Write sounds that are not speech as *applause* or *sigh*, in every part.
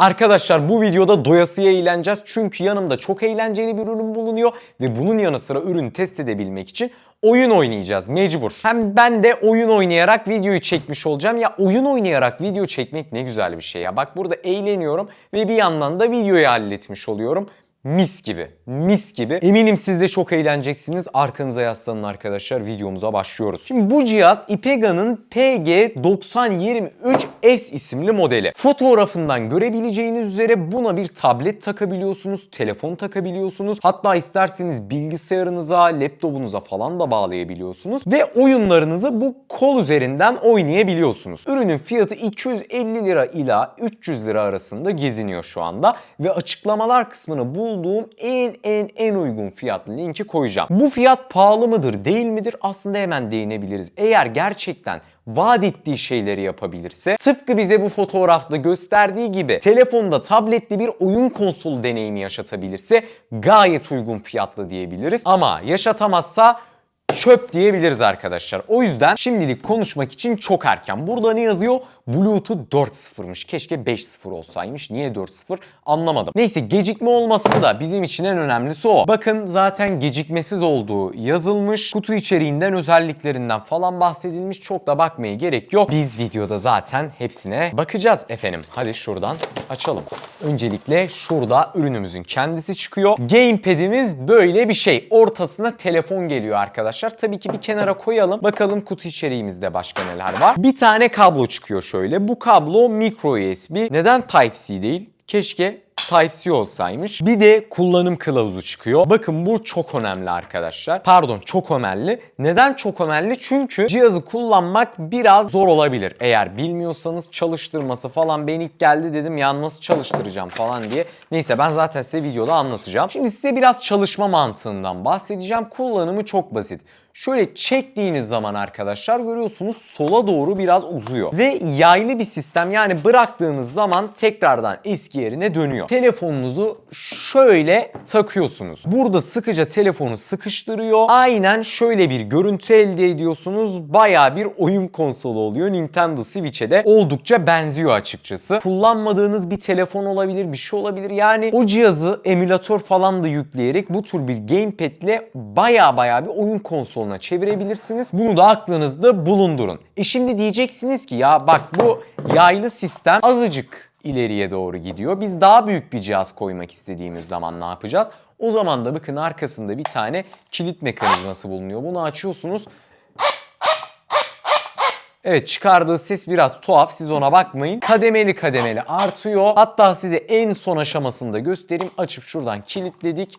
Arkadaşlar bu videoda doyasıya eğleneceğiz. Çünkü yanımda çok eğlenceli bir ürün bulunuyor. Ve bunun yanı sıra ürünü test edebilmek için oyun oynayacağız mecbur. Hem ben de oyun oynayarak videoyu çekmiş olacağım. Ya oyun oynayarak video çekmek ne güzel bir şey ya. Bak burada eğleniyorum ve bir yandan da videoyu halletmiş oluyorum. Mis gibi, mis gibi. Eminim siz de çok eğleneceksiniz. Arkanıza yaslanın arkadaşlar. Videomuza başlıyoruz. Şimdi bu cihaz Ipega'nın PG9023S isimli modeli. Fotoğrafından görebileceğiniz üzere buna bir tablet takabiliyorsunuz, telefon takabiliyorsunuz. Hatta isterseniz bilgisayarınıza, laptopunuza falan da bağlayabiliyorsunuz. Ve oyunlarınızı bu kol üzerinden oynayabiliyorsunuz. Ürünün fiyatı 250 lira ila 300 lira arasında geziniyor şu anda. Ve açıklamalar kısmını bulduğum en en en uygun fiyatlı linki koyacağım. Bu fiyat pahalı mıdır değil midir aslında hemen değinebiliriz. Eğer gerçekten vaat ettiği şeyleri yapabilirse tıpkı bize bu fotoğrafta gösterdiği gibi telefonda tabletli bir oyun konsolu deneyimi yaşatabilirse gayet uygun fiyatlı diyebiliriz. Ama yaşatamazsa çöp diyebiliriz arkadaşlar. O yüzden şimdilik konuşmak için çok erken. Burada ne yazıyor? Bluetooth 4.0'mış. Keşke 5.0 olsaymış. Niye 4.0 anlamadım. Neyse gecikme olması da bizim için en önemlisi o. Bakın zaten gecikmesiz olduğu yazılmış. Kutu içeriğinden özelliklerinden falan bahsedilmiş. Çok da bakmaya gerek yok. Biz videoda zaten hepsine bakacağız efendim. Hadi şuradan açalım. Öncelikle şurada ürünümüzün kendisi çıkıyor. Gamepad'imiz böyle bir şey. Ortasına telefon geliyor arkadaşlar. Tabii ki bir kenara koyalım. Bakalım kutu içeriğimizde başka neler var. Bir tane kablo çıkıyor şöyle. Bu kablo micro USB. Neden Type-C değil? Keşke Type-C olsaymış. Bir de kullanım kılavuzu çıkıyor. Bakın bu çok önemli arkadaşlar. Pardon çok önemli. Neden çok önemli? Çünkü cihazı kullanmak biraz zor olabilir. Eğer bilmiyorsanız çalıştırması falan ben ilk geldi dedim ya nasıl çalıştıracağım falan diye. Neyse ben zaten size videoda anlatacağım. Şimdi size biraz çalışma mantığından bahsedeceğim. Kullanımı çok basit. Şöyle çektiğiniz zaman arkadaşlar görüyorsunuz sola doğru biraz uzuyor. Ve yaylı bir sistem yani bıraktığınız zaman tekrardan eski yerine dönüyor. Telefonunuzu şöyle takıyorsunuz. Burada sıkıca telefonu sıkıştırıyor. Aynen şöyle bir görüntü elde ediyorsunuz. Baya bir oyun konsolu oluyor. Nintendo Switch'e de oldukça benziyor açıkçası. Kullanmadığınız bir telefon olabilir, bir şey olabilir. Yani o cihazı emülatör falan da yükleyerek bu tür bir gamepad ile baya baya bir oyun konsoluna çevirebilirsiniz. Bunu da aklınızda bulundurun. E şimdi diyeceksiniz ki ya bak bu yaylı sistem azıcık ileriye doğru gidiyor. Biz daha büyük bir cihaz koymak istediğimiz zaman ne yapacağız? O zaman da bakın arkasında bir tane kilit mekanizması bulunuyor. Bunu açıyorsunuz. Evet çıkardığı ses biraz tuhaf siz ona bakmayın. Kademeli kademeli artıyor. Hatta size en son aşamasını da göstereyim. Açıp şuradan kilitledik.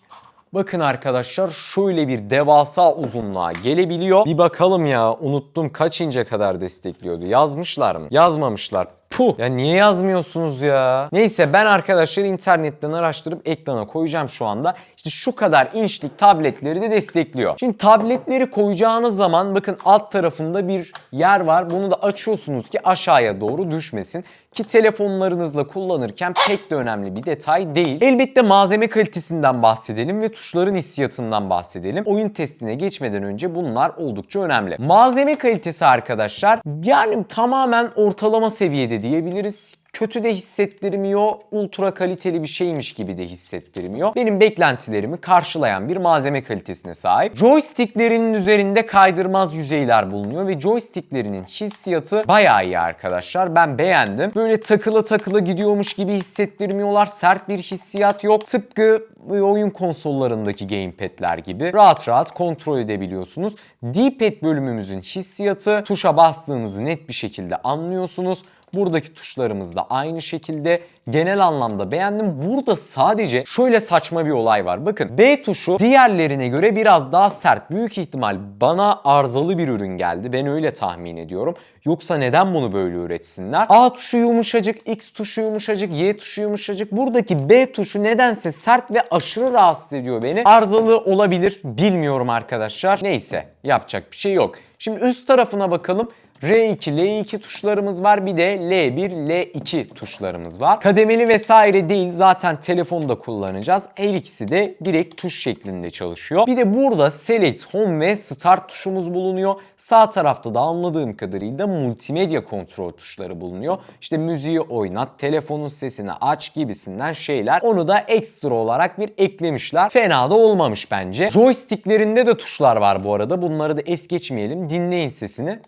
Bakın arkadaşlar şöyle bir devasa uzunluğa gelebiliyor. Bir bakalım ya unuttum kaç ince kadar destekliyordu. Yazmışlar mı? Yazmamışlar. Puh ya niye yazmıyorsunuz ya? Neyse ben arkadaşlar internetten araştırıp ekrana koyacağım şu anda. İşte şu kadar inçlik tabletleri de destekliyor. Şimdi tabletleri koyacağınız zaman bakın alt tarafında bir yer var. Bunu da açıyorsunuz ki aşağıya doğru düşmesin. Ki telefonlarınızla kullanırken pek de önemli bir detay değil. Elbette malzeme kalitesinden bahsedelim ve tuşların hissiyatından bahsedelim. Oyun testine geçmeden önce bunlar oldukça önemli. Malzeme kalitesi arkadaşlar yani tamamen ortalama seviyede diyebiliriz kötü de hissettirmiyor, ultra kaliteli bir şeymiş gibi de hissettirmiyor. Benim beklentilerimi karşılayan bir malzeme kalitesine sahip. Joysticklerinin üzerinde kaydırmaz yüzeyler bulunuyor ve joysticklerinin hissiyatı bayağı iyi arkadaşlar. Ben beğendim. Böyle takılı takılı gidiyormuş gibi hissettirmiyorlar. Sert bir hissiyat yok. Tıpkı oyun konsollarındaki gamepad'ler gibi rahat rahat kontrol edebiliyorsunuz. D-pad bölümümüzün hissiyatı tuşa bastığınızı net bir şekilde anlıyorsunuz. Buradaki tuşlarımız da aynı şekilde genel anlamda beğendim. Burada sadece şöyle saçma bir olay var. Bakın B tuşu diğerlerine göre biraz daha sert. Büyük ihtimal bana arızalı bir ürün geldi. Ben öyle tahmin ediyorum. Yoksa neden bunu böyle üretsinler? A tuşu yumuşacık, X tuşu yumuşacık, Y tuşu yumuşacık. Buradaki B tuşu nedense sert ve aşırı rahatsız ediyor beni. Arızalı olabilir bilmiyorum arkadaşlar. Neyse yapacak bir şey yok. Şimdi üst tarafına bakalım. R2, L2 tuşlarımız var. Bir de L1, L2 tuşlarımız var. Kademeli vesaire değil. Zaten telefonda kullanacağız. Her ikisi de direkt tuş şeklinde çalışıyor. Bir de burada Select, Home ve Start tuşumuz bulunuyor. Sağ tarafta da anladığım kadarıyla multimedya kontrol tuşları bulunuyor. İşte müziği oynat, telefonun sesini aç gibisinden şeyler. Onu da ekstra olarak bir eklemişler. Fena da olmamış bence. Joysticklerinde de tuşlar var bu arada. Bunları da es geçmeyelim. Dinleyin sesini.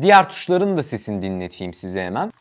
Diğer tuşların da sesini dinleteyim size hemen.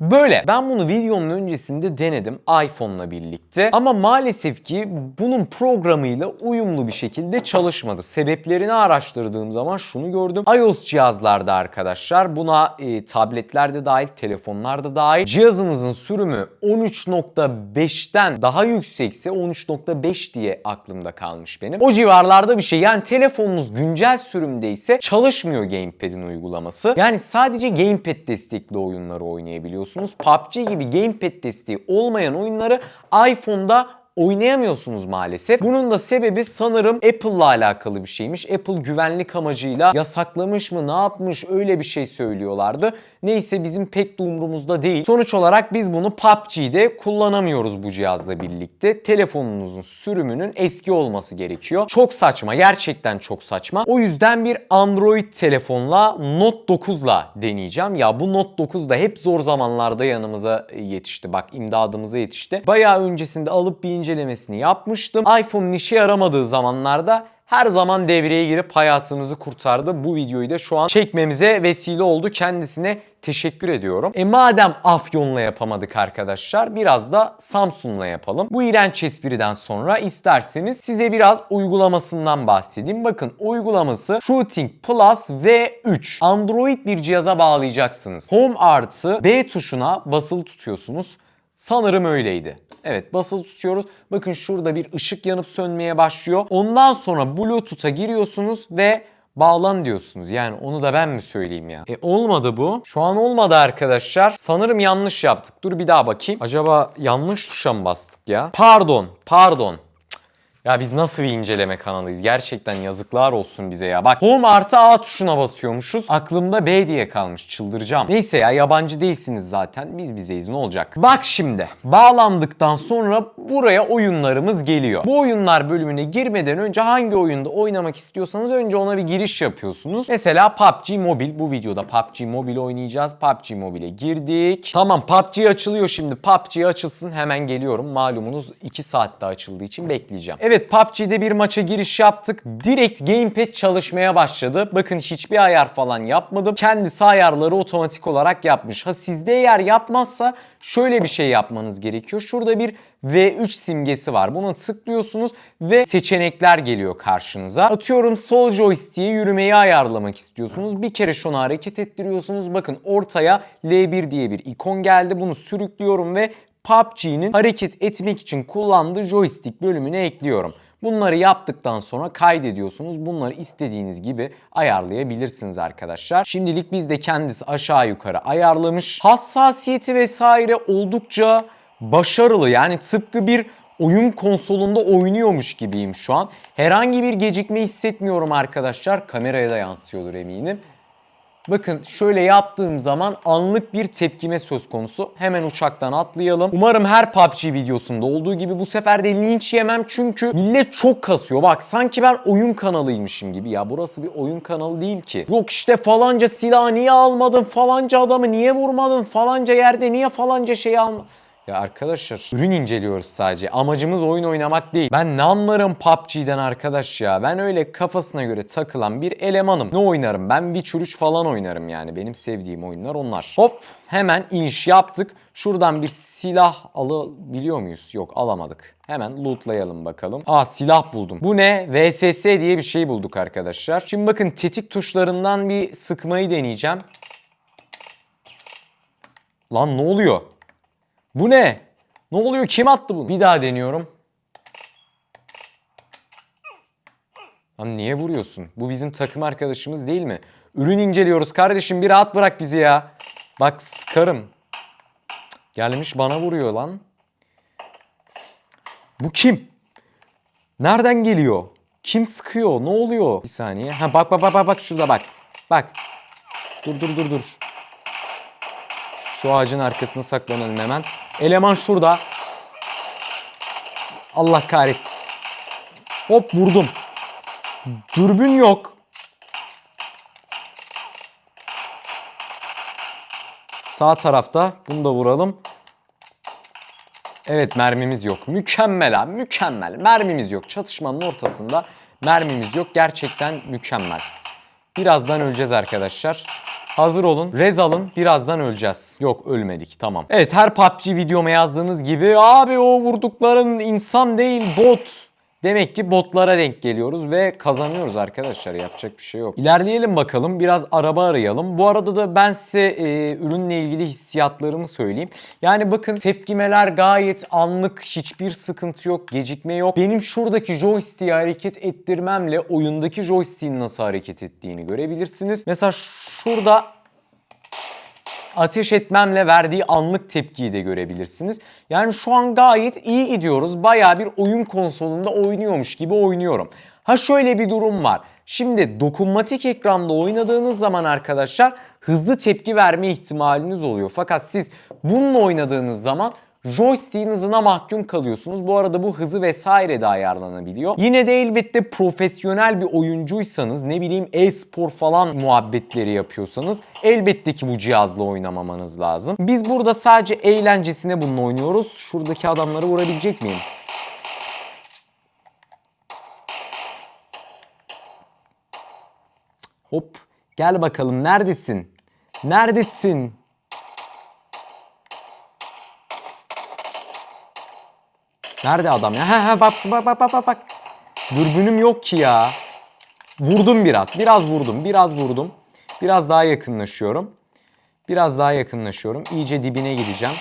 Böyle. Ben bunu videonun öncesinde denedim iPhone'la birlikte. Ama maalesef ki bunun programıyla uyumlu bir şekilde çalışmadı. Sebeplerini araştırdığım zaman şunu gördüm. iOS cihazlarda arkadaşlar buna e, tabletlerde dahil, telefonlarda dahil cihazınızın sürümü 13.5'ten daha yüksekse 13.5 diye aklımda kalmış benim. O civarlarda bir şey. Yani telefonunuz güncel sürümdeyse çalışmıyor Gamepad'in uygulaması. Yani sadece Gamepad destekli oyunları oynayabiliyorsunuz. PUBG gibi Gamepad desteği olmayan oyunları iPhone'da oynayamıyorsunuz maalesef. Bunun da sebebi sanırım Apple'la alakalı bir şeymiş. Apple güvenlik amacıyla yasaklamış mı ne yapmış öyle bir şey söylüyorlardı. Neyse bizim pek de umurumuzda değil. Sonuç olarak biz bunu PUBG'de kullanamıyoruz bu cihazla birlikte. Telefonunuzun sürümünün eski olması gerekiyor. Çok saçma gerçekten çok saçma. O yüzden bir Android telefonla Note 9'la deneyeceğim. Ya bu Note 9 da hep zor zamanlarda yanımıza yetişti. Bak imdadımıza yetişti. Bayağı öncesinde alıp bir incelemesini yapmıştım. iPhone'un işe yaramadığı zamanlarda her zaman devreye girip hayatımızı kurtardı. Bu videoyu da şu an çekmemize vesile oldu. Kendisine teşekkür ediyorum. E madem Afyon'la yapamadık arkadaşlar biraz da Samsun'la yapalım. Bu iğrenç espriden sonra isterseniz size biraz uygulamasından bahsedeyim. Bakın uygulaması Shooting Plus V3. Android bir cihaza bağlayacaksınız. Home artı B tuşuna basılı tutuyorsunuz. Sanırım öyleydi. Evet basılı tutuyoruz. Bakın şurada bir ışık yanıp sönmeye başlıyor. Ondan sonra Bluetooth'a giriyorsunuz ve bağlan diyorsunuz. Yani onu da ben mi söyleyeyim ya? E olmadı bu. Şu an olmadı arkadaşlar. Sanırım yanlış yaptık. Dur bir daha bakayım. Acaba yanlış tuşa mı bastık ya? Pardon, pardon. Ya biz nasıl bir inceleme kanalıyız? Gerçekten yazıklar olsun bize ya. Bak Home artı A tuşuna basıyormuşuz. Aklımda B diye kalmış. Çıldıracağım. Neyse ya yabancı değilsiniz zaten. Biz bizeyiz ne olacak? Bak şimdi. Bağlandıktan sonra buraya oyunlarımız geliyor. Bu oyunlar bölümüne girmeden önce hangi oyunda oynamak istiyorsanız önce ona bir giriş yapıyorsunuz. Mesela PUBG Mobile. Bu videoda PUBG Mobile oynayacağız. PUBG Mobile'e girdik. Tamam PUBG açılıyor şimdi. PUBG açılsın hemen geliyorum. Malumunuz 2 saatte açıldığı için bekleyeceğim. Evet PUBG'de bir maça giriş yaptık. Direkt gamepad çalışmaya başladı. Bakın hiçbir ayar falan yapmadım. Kendisi ayarları otomatik olarak yapmış. Ha sizde eğer yapmazsa şöyle bir şey yapmanız gerekiyor. Şurada bir V3 simgesi var. Buna tıklıyorsunuz ve seçenekler geliyor karşınıza. Atıyorum sol joystick'e yürümeyi ayarlamak istiyorsunuz. Bir kere şunu hareket ettiriyorsunuz. Bakın ortaya L1 diye bir ikon geldi. Bunu sürüklüyorum ve PUBG'nin hareket etmek için kullandığı joystick bölümüne ekliyorum. Bunları yaptıktan sonra kaydediyorsunuz. Bunları istediğiniz gibi ayarlayabilirsiniz arkadaşlar. Şimdilik biz de kendisi aşağı yukarı ayarlamış. Hassasiyeti vesaire oldukça başarılı. Yani tıpkı bir oyun konsolunda oynuyormuş gibiyim şu an. Herhangi bir gecikme hissetmiyorum arkadaşlar. Kameraya da yansıyordur eminim. Bakın şöyle yaptığım zaman anlık bir tepkime söz konusu. Hemen uçaktan atlayalım. Umarım her PUBG videosunda olduğu gibi bu sefer de linç yemem çünkü millet çok kasıyor. Bak sanki ben oyun kanalıymışım gibi. Ya burası bir oyun kanalı değil ki. Yok işte falanca silah niye almadın, falanca adamı niye vurmadın, falanca yerde niye falanca şeyi almadın. Ya arkadaşlar ürün inceliyoruz sadece. Amacımız oyun oynamak değil. Ben ne anlarım PUBG'den arkadaş ya. Ben öyle kafasına göre takılan bir elemanım. Ne oynarım? Ben Witcher 3 falan oynarım yani. Benim sevdiğim oyunlar onlar. Hop hemen iniş yaptık. Şuradan bir silah alabiliyor muyuz? Yok alamadık. Hemen lootlayalım bakalım. Aa silah buldum. Bu ne? VSS diye bir şey bulduk arkadaşlar. Şimdi bakın tetik tuşlarından bir sıkmayı deneyeceğim. Lan ne oluyor? Bu ne? Ne oluyor? Kim attı bunu? Bir daha deniyorum. Lan niye vuruyorsun? Bu bizim takım arkadaşımız değil mi? Ürün inceliyoruz kardeşim. Bir rahat bırak bizi ya. Bak sıkarım. Gelmiş bana vuruyor lan. Bu kim? Nereden geliyor? Kim sıkıyor? Ne oluyor? Bir saniye. Ha bak bak bak bak şurada bak. Bak. Dur dur dur dur. Şu ağacın arkasına saklanalım hemen. Eleman şurada. Allah kahretsin. Hop vurdum. Dürbün yok. Sağ tarafta. Bunu da vuralım. Evet mermimiz yok. Mükemmel ha mükemmel. Mermimiz yok. Çatışmanın ortasında mermimiz yok. Gerçekten mükemmel. Birazdan öleceğiz arkadaşlar. Hazır olun. Rez alın. Birazdan öleceğiz. Yok ölmedik. Tamam. Evet her PUBG videoma yazdığınız gibi abi o vurdukların insan değil bot. Demek ki botlara denk geliyoruz ve kazanıyoruz arkadaşlar. Yapacak bir şey yok. İlerleyelim bakalım. Biraz araba arayalım. Bu arada da ben size e, ürünle ilgili hissiyatlarımı söyleyeyim. Yani bakın tepkimeler gayet anlık. Hiçbir sıkıntı yok. Gecikme yok. Benim şuradaki joystick'i hareket ettirmemle oyundaki joystick'in nasıl hareket ettiğini görebilirsiniz. Mesela şurada ateş etmemle verdiği anlık tepkiyi de görebilirsiniz. Yani şu an gayet iyi gidiyoruz. Bayağı bir oyun konsolunda oynuyormuş gibi oynuyorum. Ha şöyle bir durum var. Şimdi dokunmatik ekranda oynadığınız zaman arkadaşlar hızlı tepki verme ihtimaliniz oluyor. Fakat siz bununla oynadığınız zaman joystick'in hızına mahkum kalıyorsunuz. Bu arada bu hızı vesaire de ayarlanabiliyor. Yine de elbette profesyonel bir oyuncuysanız ne bileyim e-spor falan muhabbetleri yapıyorsanız elbette ki bu cihazla oynamamanız lazım. Biz burada sadece eğlencesine bununla oynuyoruz. Şuradaki adamları vurabilecek miyim? Hop gel bakalım neredesin? Neredesin? Nerede adam ya? Ha ha bak bak bak bak bak. Dürbünüm yok ki ya. Vurdum biraz. Biraz vurdum. Biraz vurdum. Biraz daha yakınlaşıyorum. Biraz daha yakınlaşıyorum. İyice dibine gideceğim.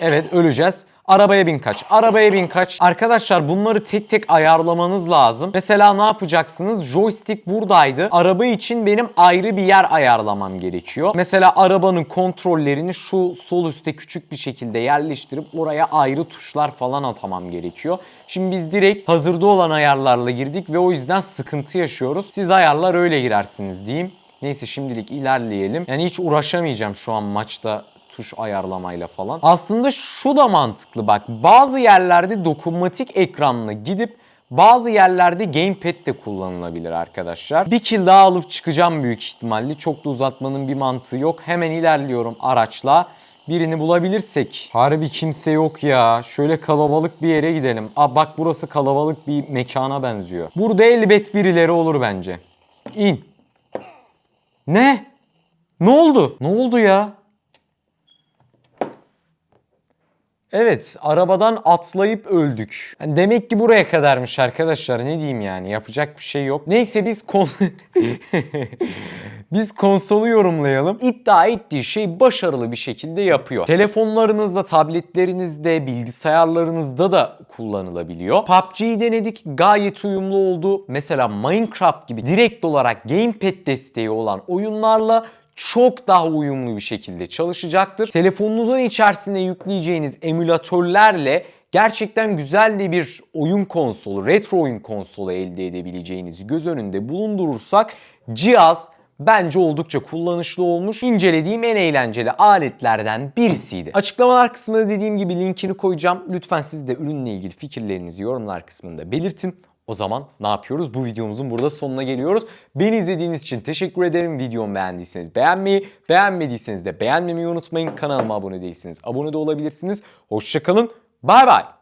Evet öleceğiz. Arabaya bin kaç. Arabaya bin kaç. Arkadaşlar bunları tek tek ayarlamanız lazım. Mesela ne yapacaksınız? Joystick buradaydı. Araba için benim ayrı bir yer ayarlamam gerekiyor. Mesela arabanın kontrollerini şu sol üstte küçük bir şekilde yerleştirip oraya ayrı tuşlar falan atamam gerekiyor. Şimdi biz direkt hazırda olan ayarlarla girdik ve o yüzden sıkıntı yaşıyoruz. Siz ayarlar öyle girersiniz diyeyim. Neyse şimdilik ilerleyelim. Yani hiç uğraşamayacağım şu an maçta tuş ayarlamayla falan. Aslında şu da mantıklı bak. Bazı yerlerde dokunmatik ekranla gidip bazı yerlerde gamepad de kullanılabilir arkadaşlar. Bir kill daha alıp çıkacağım büyük ihtimalle. Çok da uzatmanın bir mantığı yok. Hemen ilerliyorum araçla. Birini bulabilirsek. Harbi kimse yok ya. Şöyle kalabalık bir yere gidelim. Aa bak burası kalabalık bir mekana benziyor. Burada elbet birileri olur bence. İn. Ne? Ne oldu? Ne oldu ya? Evet, arabadan atlayıp öldük. Yani demek ki buraya kadarmış arkadaşlar. Ne diyeyim yani? Yapacak bir şey yok. Neyse biz kon *laughs* biz konsolu yorumlayalım. İddia ettiği şey başarılı bir şekilde yapıyor. Telefonlarınızda, tabletlerinizde, bilgisayarlarınızda da kullanılabiliyor. PUBG'yi denedik. Gayet uyumlu oldu. Mesela Minecraft gibi direkt olarak gamepad desteği olan oyunlarla çok daha uyumlu bir şekilde çalışacaktır. Telefonunuzun içerisine yükleyeceğiniz emülatörlerle gerçekten güzel de bir oyun konsolu, retro oyun konsolu elde edebileceğinizi göz önünde bulundurursak cihaz bence oldukça kullanışlı olmuş. İncelediğim en eğlenceli aletlerden birisiydi. Açıklamalar kısmında dediğim gibi linkini koyacağım. Lütfen siz de ürünle ilgili fikirlerinizi yorumlar kısmında belirtin. O zaman ne yapıyoruz? Bu videomuzun burada sonuna geliyoruz. Beni izlediğiniz için teşekkür ederim. Videomu beğendiyseniz beğenmeyi, beğenmediyseniz de beğenmemeyi unutmayın. Kanalıma abone değilseniz abone de olabilirsiniz. Hoşçakalın. Bay bay.